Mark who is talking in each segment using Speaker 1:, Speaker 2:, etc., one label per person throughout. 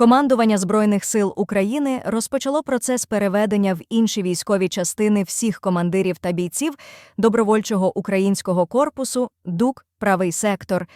Speaker 1: Командування Збройних сил України розпочало процес переведення в інші військові частини всіх командирів та бійців добровольчого українського корпусу ДУК Правий сектор,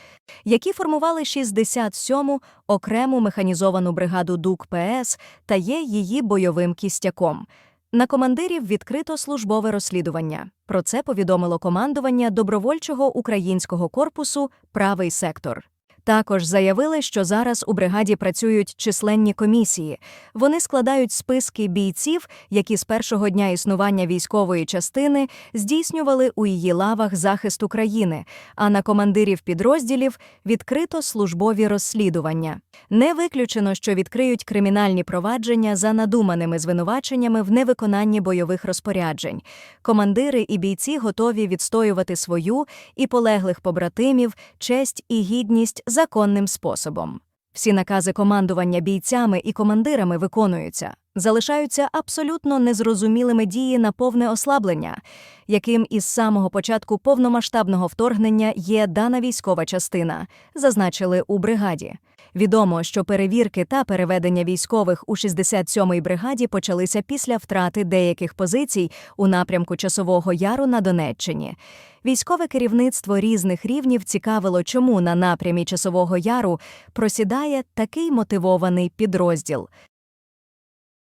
Speaker 1: які формували 67-му окрему механізовану бригаду ДУК ПС та є її бойовим кістяком. На командирів відкрито службове розслідування. Про це повідомило командування добровольчого українського корпусу Правий сектор. Також заявили, що зараз у бригаді працюють численні комісії. Вони складають списки бійців, які з першого дня існування військової частини здійснювали у її лавах захист України, а на командирів підрозділів відкрито службові розслідування. Не виключено, що відкриють кримінальні провадження за надуманими звинуваченнями в невиконанні бойових розпоряджень. Командири і бійці готові відстоювати свою і полеглих побратимів, честь і гідність законним способом. Всі накази командування бійцями і командирами виконуються. Залишаються абсолютно незрозумілими дії на повне ослаблення, яким із самого початку повномасштабного вторгнення є дана військова частина, зазначили у бригаді. Відомо, що перевірки та переведення військових у 67-й бригаді почалися після втрати деяких позицій у напрямку Часового Яру на Донеччині. Військове керівництво різних рівнів цікавило, чому на напрямі Часового Яру просідає такий мотивований підрозділ.